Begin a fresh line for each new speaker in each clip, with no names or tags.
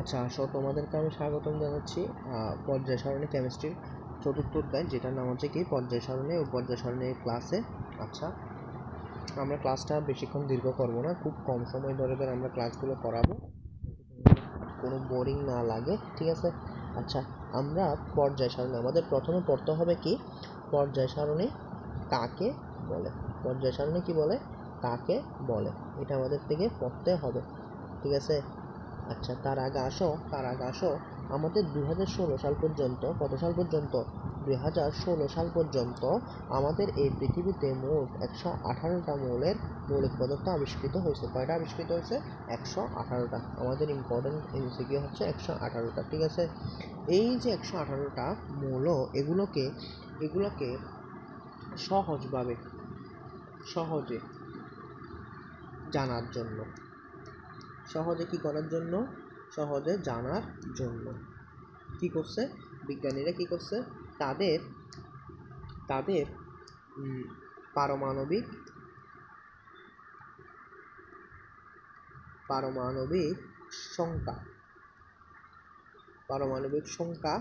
আচ্ছা আসো, তোমাদেরকে আমি স্বাগতম জানাচ্ছি পর্যায় সারণী কেমিস্ট্রির চতুর্থ অধ্যায়, যেটার নাম হচ্ছে কি? পর্যায় সারণী, ও পর্যায় সারণীর ক্লাসে আচ্ছা আমরা ক্লাসটা বেশিক্ষণ দীর্ঘ করব না, খুব কম সময় ধরে ধরে আমরা ক্লাসগুলো করাবো। কোনো বোরিং না লাগে, ঠিক আছে? আচ্ছা আমরা পর্যায় সারণী, আমাদের প্রথমে পড়তে হবে কি? পর্যায় সারণী কাকে বলে? পর্যায় সারণী কি বলে? কাকে বলে? এটা আমাদের থেকে পড়তে হবে, ঠিক আছে? আচ্ছা তার আগে আসো, তার আগে আসো। আমাদের দুই হাজার ষোলো সাল পর্যন্ত, কত সাল পর্যন্ত? দুই হাজার ষোলো সাল পর্যন্ত আমাদের এই পৃথিবীতে মোট একশো আঠারোটা মৌলের মৌলিক পদার্থ আবিষ্কৃত হয়েছে। কয়টা আবিষ্কৃত হয়েছে? একশো আঠারোটা। আমাদের ইম্পর্টেন্ট এমসিকিউ হচ্ছে একশো আঠারোটা, ঠিক আছে? এই যে একশো আঠারোটা মৌল, এগুলোকে এগুলোকে সহজভাবে, সহজে জানার জন্য সহজে কি করার জন্য? সহজে জানার জন্য। কি করছে? বিজ্ঞানীরা কি করছে? তাদের তাদের পারমাণবিক পারমাণবিক সংখ্যা। পারমাণবিক সংখ্যা,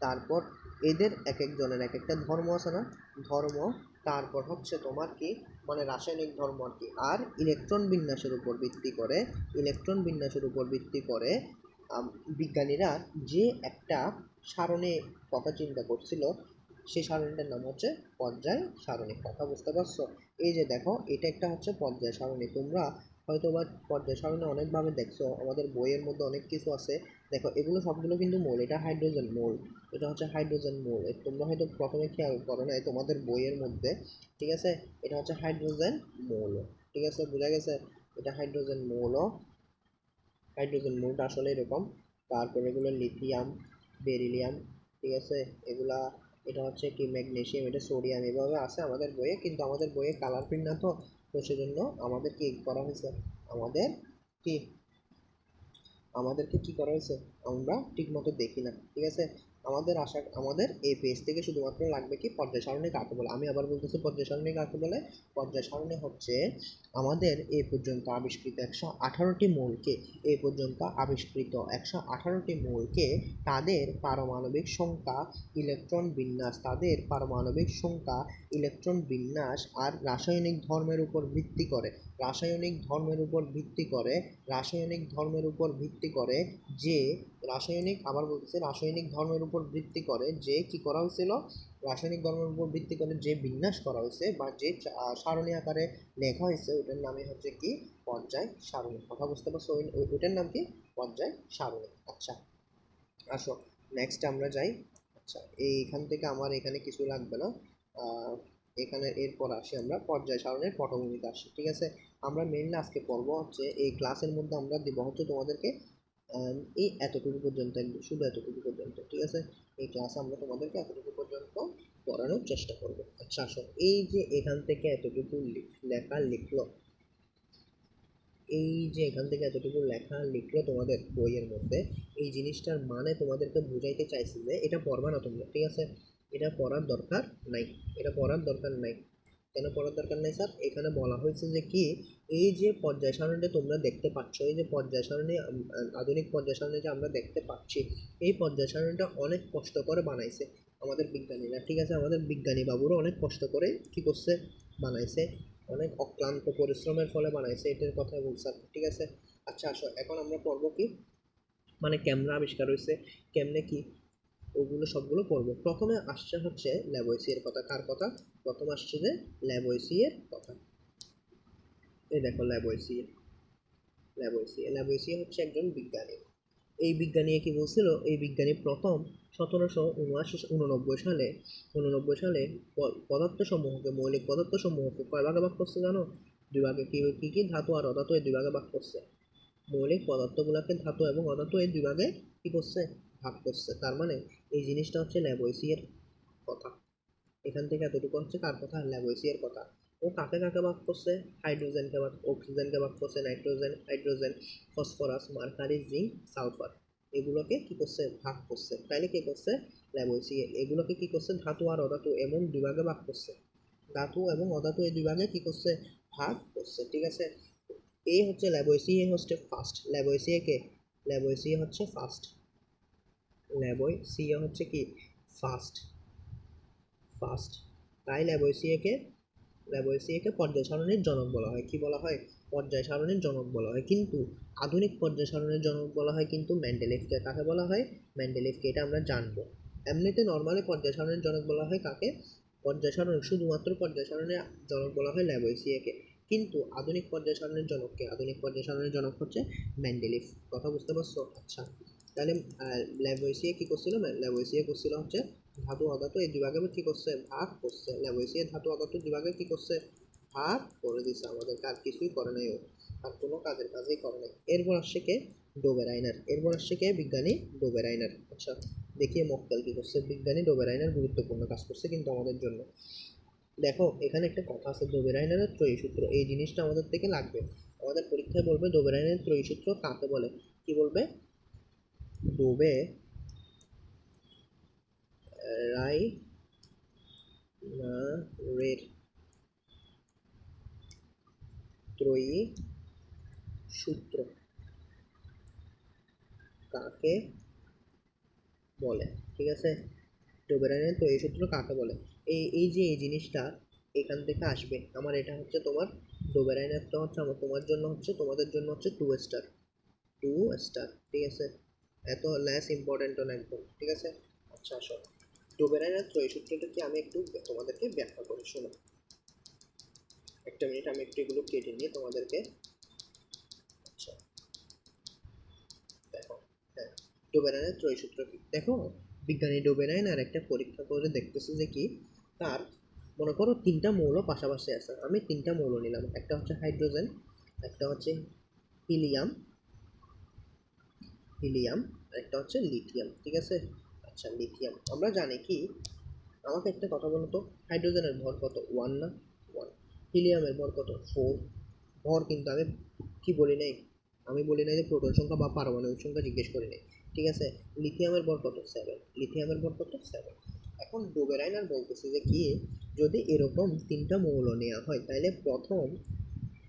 তারপর এদের এক একজনের এক একটা ধর্ম আছে না? ধর্ম, তারপর হচ্ছে তোমার কি? মানে রাসায়নিক ধর্ম আর কি। আর ইলেকট্রন বিন্যাসের উপর ভিত্তি করে, ইলেকট্রন বিন্যাসের উপর ভিত্তি করে বিজ্ঞানীরা যে একটা সারণী কথা চিন্তা করছিল সেই সারণীটার নাম হচ্ছে পর্যায় সারণী কথা, বুঝতে পারছ? এই যে দেখো, এটা একটা হচ্ছে পর্যায় সারণী। তোমরা হয়তো বা পর্যায় সারণী অনেকভাবে দেখছ, আমাদের বইয়ের মধ্যে অনেক কিছু আছে। দেখো, এগুলো সবগুলো কিন্তু মোল। এটা হাইড্রোজেন মোল। এটা হচ্ছে হাইড্রোজেন মোল। তোমরা হয়তো প্রথমে খেয়াল করো নাই তোমাদের বইয়ের মধ্যে, ঠিক আছে? এটা হচ্ছে হাইড্রোজেন মৌল। ঠিক আছে? বোঝা গেছে? এটা হাইড্রোজেন মৌল। হাইড্রোজেন মৌলটা আসলে এরকম। তারপর এগুলো লিথিয়াম বেরিলিয়াম ঠিক আছে? এগুলা, এটা হচ্ছে কি ম্যাগনেশিয়াম এটা সোডিয়াম এভাবে আছে আমাদের বইয়ে, কিন্তু আমাদের বইয়ে কালার প্রিন্ট না তো? তো সেজন্য আমাদের কি করা হয়েছে? আমাদের কি আমাদেরকে কি করা হয়েছে? আমরা ঠিকমতো দেখি না, ঠিক আছে? আমাদের আশা, আমাদের এই পেজ থেকে শুধুমাত্র লাগবে কি পর্যায় সারণী কাকে বলে? আমি আবার বলতেছি পর্যায় সারণী কাকে বলে? পর্যায় সারণী হচ্ছে আমাদের এ পর্যন্ত আবিষ্কৃত একশো আঠারোটি মূলকে, এ পর্যন্ত আবিষ্কৃত একশো আঠারোটি মৌলকে তাদের পারমাণবিক সংখ্যা ইলেকট্রন বিন্যাস, তাদের পারমাণবিক সংখ্যা ইলেকট্রন বিন্যাস আর রাসায়নিক ধর্মের উপর ভিত্তি করে। রাসায়নিক ধর্মের উপর ভিত্তি করে, রাসায়নিক ধর্মের উপর ভিত্তি করে যে, রাসায়নিক, আবার বলতেছে রাসায়নিক ধর্মের উপর ভিত্তি করে যে কি করা হয়েছিল? রাসায়নিক ধর্মের উপর ভিত্তি করে যে বিন্যাস করা হয়েছে বা যে সারণী আকারে লেখা হয়েছে ওটার নামে হচ্ছে কি? পর্যায় সারণী। কথা বুঝতে পারছ? ওটার নাম কি? পর্যায় সারণী। আচ্ছা আসো। নেক্সট আমরা যাই। আচ্ছা এইখান থেকে আমার এখানে কিছু লাগবে না। এখানে এরপর আসি আমরা, পর্যায় সারণের পটভূমিতে আসি, ঠিক আছে? আমরা মেনলি আজকে পর্ব হচ্ছে এই ক্লাসের মধ্যে আমরা দিব হচ্ছে তোমাদেরকে এই এতটুকু পর্যন্ত, শুধু এতটুকু পর্যন্ত, ঠিক আছে? এই ক্লাসে আমরা তোমাদেরকে এতটুকু পর্যন্ত পড়ানোর চেষ্টা করব। আচ্ছা আসো। এই যে এখান থেকে এতটুকু লেখা লিখলো, এই যে এখান থেকে এতটুকু লেখা লিখলো তোমাদের বইয়ের মধ্যে, এই জিনিসটার মানে তোমাদেরকে বুঝাইতে চাইছি যে এটা পড়বা না তোমরা, ঠিক আছে? এটা পড়ার দরকার নাই এটা পড়ার দরকার নাই। কেন পড়ার দরকার নাই স্যার? এখানে বলা হয়েছে যে কি এই যে পর্যায় সারণীটা তোমরা দেখতে পাচ্ছ এই যে পর্যায় সারণী আধুনিক পর্যায় সারণী যে আমরা দেখতে পাচ্ছি এই পর্যায় সারণীটা অনেক কষ্ট করে বানাইছে আমাদের বিজ্ঞানীরা। ঠিক আছে আমাদের বিজ্ঞানী বাবুরা অনেক কষ্ট করে কি করছে? বানাইছে। অনেক অক্লান্ত পরিশ্রমের ফলে বানাইছে এটার কথা কি, ঠিক আছে? আচ্ছা আসো এখন আমরা পড়ব কি? মানে ক্যামেরা আবিষ্কার হয়েছে? কেমনে কি? ওগুলো সবগুলো পড়ব প্রথমে আসছে হচ্ছে ল্যাবয়েসিয়ের কথা। কার কথা? প্রথম আসছে যে ল্যাবয়েসিয়ের কথা। এই দেখো ল্যাবয়েসিয়ে ল্যাবয়েসিয়ে ল্যাবয়েসিয়ে হচ্ছে একজন বিজ্ঞানী। এই বিজ্ঞানী কি বলছিল? এই বিজ্ঞানী প্রথম সতেরোশো উনআশি, উননব্বই সালে উননব্বই সালে পদার্থসমূহকে, মৌলিক পদার্থসমূহকে কয় ভাগে ভাগ করছে জানো? দুই ভাগে কি কি কি? ধাতু আর অধাতু এই দুই ভাগে ভাগ করছে। মৌলিক পদার্থগুলোকে ধাতু এবং অধাতু এই দুই ভাগে কি করছে? ভাগ করছে। তার মানে এই জিনিসটা হচ্ছে ল্যাবয়েসিয়ের কথা। এখান থেকে এতটুকু হচ্ছে কার কথা? ল্যাবয়েসিয়ের কথা। ও কাকে কাকে ভাগ করছে? হাইড্রোজেনকে ভাগ অক্সিজেনকে ভাগ করছে, nitrogen, hydrogen, phosphorus, mercury, zinc, sulphur. এগুলোকে কি করছে? ভাগ করছে। তাইলে কি করছে? ল্যাবয়েসিয়ে এগুলোকে কি করছে? ধাতু আর অধাতু এমন দুই ভাগে করছে। ধাতু এবং অধাতু এই দুই ভাগে কি করছে? ভাগ করছে। ঠিক আছে? এই হচ্ছে ল্যাবয়েসিয়ে হচ্ছে ফার্স্ট। ল্যাবয়েসিয়েকে ল্যাবোয়েসিয়া হচ্ছে ফার্স্ট। ল্যাবোয়েসিয়া হচ্ছে কি? ফার্স্ট। ফার্স্ট। তাই ল্যাবোয়েসিয়াকে ল্যাবোয়েসিয়াকে পর্যায় সারণীর জনক বলা হয়। কি বলা হয়? পর্যায় সারণীর জনক বলা হয়। কিন্তু আধুনিক পর্যায় সারণীর জনক বলা হয় কিন্তু ম্যান্ডেলিফকে কাকে বলা হয়? ম্যান্ডেলিফকে এটা আমরা জানব। এমনিতে নর্মালি পর্যায় সারণীর জনক বলা হয় কাকে? পর্যায় সারণী শুধুমাত্র পর্যায় সারণীর জনক বলা হয় ল্যাবোয়েসিয়াকে কিন্তু আধুনিক পর্যায় সারণীর জনককে আধুনিক পর্যায় সারণীর জনক হচ্ছে ম্যান্ডেলিফ। কথা বুঝতে পারছ? আচ্ছা। তাহলে ল্যাবোয়েসিয়া কী করছিল? ল্যাবোয়েসিয়া করছিল হচ্ছে ধাতু অধাতু এই বিভাগে কী করছে? ভাগ করছে। ল্যাবোয়েসিয়া ধাতু অধাতু বিভাগে কী করছে? ভাগ করে দিছে আমাদের। কাজ কিছুই করে নাই ও। আর কোনো কাজের কাজেই করে নাই। এরপর আসছে কে? ডোবেরাইনার এরপর আসছে কে? বিজ্ঞানী ডোবেরাইনার আচ্ছা দেখিয়ে মক্কেল কী করছে। বিজ্ঞানী ডোবেরাইনার গুরুত্বপূর্ণ কাজ করছে কিন্তু আমাদের জন্য। দেখো, এখানে একটা কথা আছে ডোবেরাইনারের ত্রয়ী সূত্র এই জিনিসটা আমাদের থেকে লাগবে। আমাদের পরীক্ষায় বলবে ডোবেরাইনের ত্রয়ী সূত্র কাকে বলে? কি বলবে? ডোবে রাই না রের ত্রয়ী সূত্র কাকে বলে? ঠিক আছে? ডোবেরাইনের ত্রয়ী সূত্র কাকে বলে? এই এই যে এই জিনিসটা এখান থেকে আসবে, আমার এটা হচ্ছে তোমার ডোবেরাইনারটা হচ্ছে আমার, তোমার জন্য হচ্ছে, তোমাদের জন্য হচ্ছে টু স্টার টু স্টার ঠিক আছে? এত লেস ইম্পর্টেন্টও না একদম, ঠিক আছে? আচ্ছা আসো। ডোবেরাইনার সূত্রটা কি আমি একটু তোমাদেরকে ব্যাখ্যা করি শোনো? একটা মিনিট আমি একটু এগুলো কেটে নিয়ে তোমাদেরকে আচ্ছা। দেখো হ্যাঁ ডোবেরাইনের ত্রয়ী সূত্র কি? দেখো, বিজ্ঞানী ডোবেরাইন আর একটা পরীক্ষা করে দেখতেছে যে কি, তার, মনে করো তিনটা মৌল পাশাপাশি আছে। আমি তিনটা মৌল নিলাম, একটা হচ্ছে হাইড্রোজেন একটা হচ্ছে হিলিয়াম হিলিয়াম আর একটা হচ্ছে লিথিয়াম, ঠিক আছে? আচ্ছা লিথিয়াম। আমরা জানি কি, আমাকে একটা কথা বলো তো, হাইড্রোজেনের ভর কত? ওয়ান না? ওয়ান হিলিয়ামের ভর কত? ফোর ভর কিন্তু আমি কি বলি নাই? আমি বলি নাই যে প্রোটন সংখ্যা বা পারমাণবিক সংখ্যা জিজ্ঞেস করি নাই, ঠিক আছে? লিথিয়ামের ভর কত? সেভেন লিথিয়ামের ভর কত? সেভেন এখন ডোবেরাইনার বলতেছে যে কি, যদি এরকম তিনটা মৌল নেওয়া হয় তাহলে প্রথম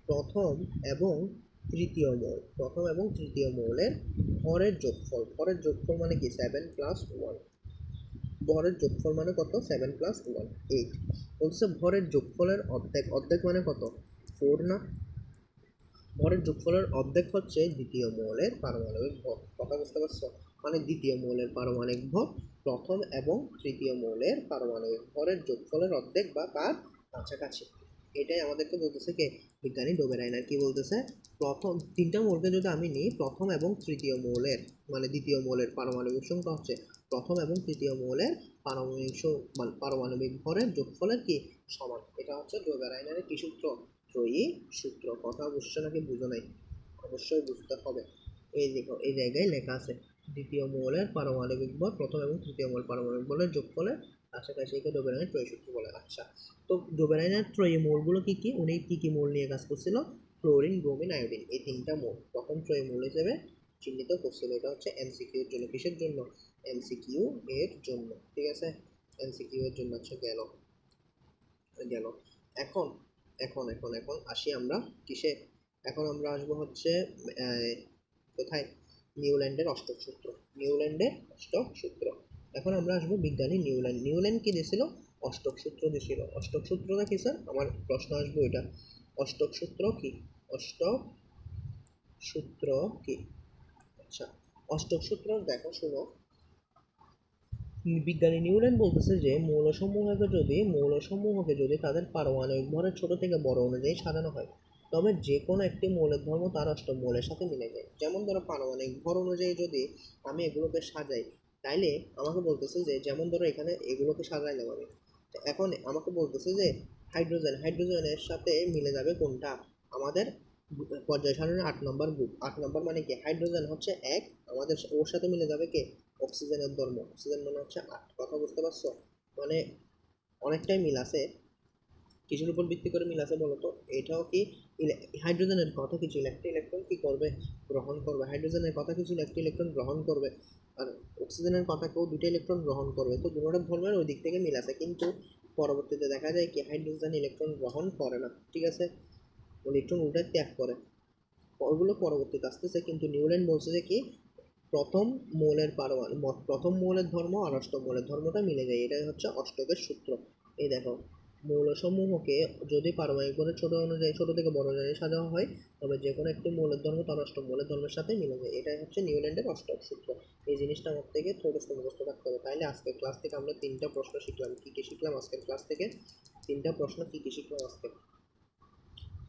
প্রথম এবং তৃতীয় মৌল, প্রথম এবং তৃতীয় মৌলের ভরের যোগফল। ভরের যোগফল মানে কি? সেভেন প্লাস ওয়ান ভরের যোগফল মানে কত? সেভেন প্লাস ওয়ান এইট বলছে ভরের যোগফলের অর্ধেক। অর্ধেক মানে কত? ফোর না? ভরের যোগফলের অর্ধেক হচ্ছে দ্বিতীয় মৌলের পারমাণবিক ভর। কথা বুঝতে পারছ? মানে দ্বিতীয় মৌলের পারমাণবিক ভর, প্রথম এবং তৃতীয় মৌলের পারমাণবিক ভরের যোগফলের অর্ধেক বা তার কাছাকাছি। এটাই আমাদেরকে বলতেছে কে, বিজ্ঞানী ডোবেরাইনার কি বলতেছে, প্রথম তিনটা মৌলকে যদি আমি নিই, প্রথম এবং তৃতীয় মৌলের মানে দ্বিতীয় মৌলের পারমাণবিক সংখ্যা হচ্ছে প্রথম এবং তৃতীয় মৌলের পারমাণবিক মানে পারমাণবিক ভরের যোগফলের কি সমান? এটা হচ্ছে ডোবেরাইনারের কি সূত্র। ত্রয়ী সূত্র কথা বুঝছ নাকি বুঝো নাই? অবশ্যই বুঝতে হবে। এই দেখো, এই জায়গায় লেখা আছে, দ্বিতীয় মৌলের পারমাণবিক ভর, প্রথম এবং তৃতীয় মৌল পারমাণবিক বলের যোগফলের কাছাকাছি একে ডোবেরাইনের ত্রয়ী সূত্র বলে। আচ্ছা তো ডোবেরাইনের ত্রয়ী মৌলগুলো কি কি? উনি কি কি মৌল নিয়ে কাজ করছিল? ক্লোরিন ব্রোমিন, আয়োডিন, এই তিনটা মৌল। প্রথম ত্রয়ী মৌল হিসেবে চিহ্নিত করছিল, এটা হচ্ছে এমসিকিউ এর জন্য। কিসের জন্য? এমসিকিউ এর জন্য, ঠিক আছে? এমসিকিউ এর জন্য হচ্ছে গেল। গেল। এখন এখন এখন এখন আসি আমরা কিসে? এখন আমরা আসব হচ্ছে কোথায়? নিউল্যান্ডের অষ্টক সূত্র। নিউল্যান্ডের অষ্টক সূত্র। এখন আমরা আসব বিজ্ঞানী নিউল্যান্ড। নিউল্যান্ড কি দিয়েছিল অষ্টক সূত্র দিয়েছিল অষ্টক সূত্রটা কি স্যার? আমার প্রশ্ন আসবে এটা অষ্টক সূত্র কি? অষ্টক সূত্র কি? আচ্ছা অষ্টক সূত্র দেখো, শোনো। বিজ্ঞানী নিউল্যান্ড বলতেছে যে, মৌলসমূহকে যদি মৌলসমূহকে যদি তাদের পারমাণবিক ভরের ছোট থেকে বড় অনুযায়ী সাজানো হয়, তবে যে কোনো একটি মৌলের ধর্ম তার অষ্টম মৌলের সাথে মিলে যায়। যেমন ধরো, পারমাণবিক ভর অনুযায়ী যদি আমি এগুলোকে সাজাই তাইলে আমাকে বলতেছে যে, যেমন ধরো এখানে এগুলোকে সাজাইলাম আমি, তো এখন আমাকে বলতেছে যে, হাইড্রোজেন, হাইড্রোজেনের সাথে মিলে যাবে কোনটা? আমাদের পর্যায় সারণীর আট নম্বর গ্রুপ। আট নম্বর মানে কি? হাইড্রোজেন হচ্ছে এক, আমাদের ওর সাথে মিলে যাবে কে? অক্সিজেনের ধর্ম। অক্সিজেন মানে হচ্ছে আট। কথা বুঝতে পারছ? মানে অনেকটাই মিল আছে। কিছুর উপর ভিত্তি করে মিল আছে বলো তো? এটাও কি হাইড্রোজেনের কথা কিছু একটা ইলেকট্রন কি করবে? গ্রহণ করবে। হাইড্রোজেনের কথা কিছু একটা ইলেকট্রন গ্রহণ করবে। আর অক্সিজেনের কথা কেউ দুটো ইলেকট্রন গ্রহণ করবে। তো দুটোটা ধর্মের ওই দিক থেকে মিল আছে। কিন্তু পরবর্তীতে দেখা যায় কি হাইড্রোজেন ইলেকট্রন গ্রহণ করে না। ঠিক আছে? ইলেকট্রন উল্টে ত্যাগ করে। ওগুলো পরবর্তীতে আসতেছে। কিন্তু নিউল্যান্ড বলছে যে কি, প্রথম মৌলের পারমাণু প্রথম মৌলের ধর্ম আর অষ্টম মৌলের ধর্মটা মিলে যায়। এটাই হচ্ছে অষ্টকের সূত্র। এই দেখো। মৌলসমূহকে যদি পারমাণবিকভাবে ছোট অনুযায়ী, ছোট থেকে বড় অনুযায়ী সাজানো হয়, তবে যে কোনো একটি মৌলের ধর্ম তার অষ্টম মৌলের ধর্মের সাথে মিলে যায়। এটাই হচ্ছে নিউল্যান্ডের অষ্টক সূত্র। এই জিনিসটা আমার থেকে ছোটস্থ মুখস্থ রাখতে হবে। তাইলে আজকের ক্লাস থেকে আমরা তিনটা প্রশ্ন শিখলাম। কী কী শিখলাম আজকের ক্লাস থেকে? তিনটা প্রশ্ন কী কী শিখলাম আজকে?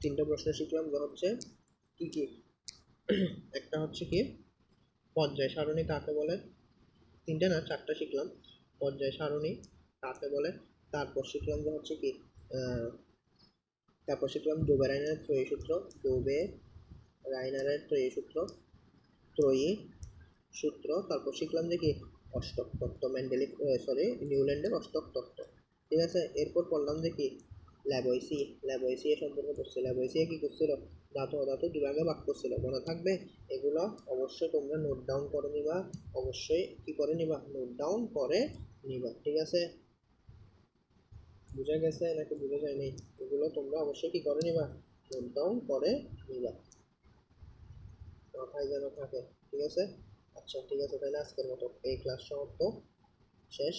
তিনটা প্রশ্ন শিখলাম, যা হচ্ছে কী কী? একটা হচ্ছে কি? পর্যায় সারণী কাকে বলে? তিনটে না, চারটা শিখলাম। পর্যায় সারণী কাকে বলে? তারপর শিখলাম যে হচ্ছে কি তারপর শিখলাম ডোবে রাইনারের ত্রয়ী সূত্র ডোবে রাইনারের ত্রয়ী সূত্র ত্রয়ী সূত্র তারপর শিখলাম যে কি, অষ্টক তত্ত্ব, ম্যান্ডেলিক সরি নিউল্যান্ডের অষ্টক তত্ত্ব। ঠিক আছে? এরপর পড়লাম যে কি ল্যাবয়সি ল্যাবয়সি এ সম্পর্কে পড়ছে। ল্যাবয়সি কী করছিল? ধাতু অধাতু দুভাগে ভাগ করছিল। মনে থাকবে? এগুলো অবশ্যই তোমরা নোট ডাউন করে নিবা। অবশ্যই কী করে নিবা? নোট ডাউন করে নিবা। ঠিক আছে? বুঝা গেছে, নাকি বোঝা যায়নি? এগুলো তোমরা অবশ্যই কি করে নিবা? নোট ডাউন করে নিবা। মাথায় যেন থাকে, ঠিক আছে? আচ্ছা ঠিক আছে, তাহলে আজকের মতো এই ক্লাস সমাপ্ত। শেষ।